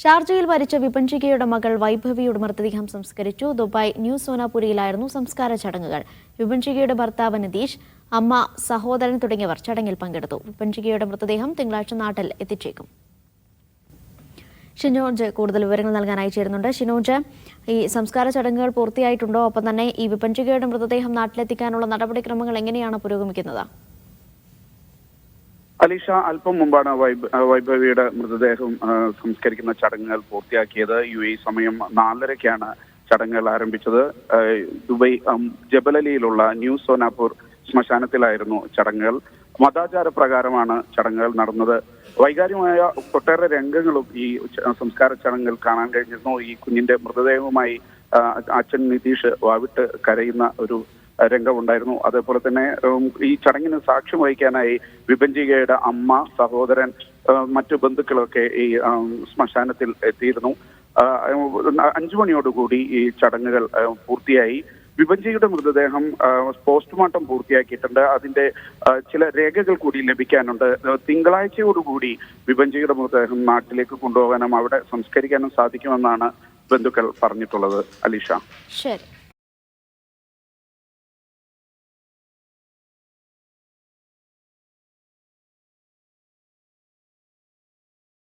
ഷാർജയിൽ മരിച്ച വിപഞ്ചികയുടെ മകൾ വൈഭവിയുടെ മൃതദേഹം സംസ്കരിച്ചു. ദുബായ് ന്യൂ സോനാപുരിയിലായിരുന്നു സംസ്കാര ചടങ്ങുകൾ. വിപഞ്ചികയുടെ ഭർത്താവ് നിതീഷ് അമ്മ സഹോദരൻ തുടങ്ങിയവർ ചടങ്ങിൽ പങ്കെടുത്തു. വിപഞ്ചികയുടെ മൃതദേഹം തിങ്കളാഴ്ച നാട്ടിൽ എത്തിച്ചേക്കും. ഷിനോജ് കൂടുതൽ വിവരങ്ങൾ നൽകാനായി ചേരുന്നുണ്ട്. ഷിനോജ് ഈ സംസ്കാര ചടങ്ങുകൾ പൂർത്തിയായിട്ടുണ്ടോ? ഒപ്പം തന്നെ ഈ വിപഞ്ചികയുടെ മൃതദേഹം നാട്ടിലെത്തിക്കാനുള്ള നടപടിക്രമങ്ങൾ എങ്ങനെയാണ് പുരോഗമിക്കുന്നത്? അലീഷ അല്പം മുമ്പാണ് വൈഭവിയുടെ മൃതദേഹം സംസ്കരിക്കുന്ന ചടങ്ങുകൾ പൂർത്തിയാക്കിയത്. യു എ സമയം നാലരയ്ക്കാണ് ചടങ്ങുകൾ ആരംഭിച്ചത്. ദുബൈ ജബലലിയിലുള്ള ന്യൂ സോനാപൂർ ശ്മശാനത്തിലായിരുന്നു ചടങ്ങുകൾ. മതാചാര പ്രകാരമാണ് ചടങ്ങുകൾ നടന്നത്. വൈകാരികമായ ഒട്ടേറെ രംഗങ്ങളും ഈ സംസ്കാര ചടങ്ങുകൾ കാണാൻ കഴിഞ്ഞിരുന്നു. ഈ കുഞ്ഞിന്റെ മൃതദേഹവുമായി അച്ഛൻ നിതീഷ് വാവിട്ട് കരയുന്ന ഒരു രംഗമുണ്ടായിരുന്നു. അതേപോലെ തന്നെ ഈ ചടങ്ങിന് സാക്ഷ്യം വഹിക്കാനായി വിഭഞ്ചികയുടെ അമ്മ സഹോദരൻ മറ്റു ബന്ധുക്കളൊക്കെ ഈ ശ്മശാനത്തിൽ എത്തിയിരുന്നു. അഞ്ചു മണിയോടുകൂടി ഈ ചടങ്ങുകൾ പൂർത്തിയായി. വിഭജിയുടെ മൃതദേഹം പോസ്റ്റ്മോർട്ടം പൂർത്തിയാക്കിയിട്ടുണ്ട്. അതിന്റെ ചില രേഖകൾ കൂടി ലഭിക്കാനുണ്ട്. തിങ്കളാഴ്ചയോടുകൂടി വിഭജിയുടെ മൃതദേഹം നാട്ടിലേക്ക് കൊണ്ടുപോകാനും അവിടെ സംസ്കരിക്കാനും സാധിക്കുമെന്നാണ് ബന്ധുക്കൾ പറഞ്ഞിട്ടുള്ളത് അലീഷ. ശരി.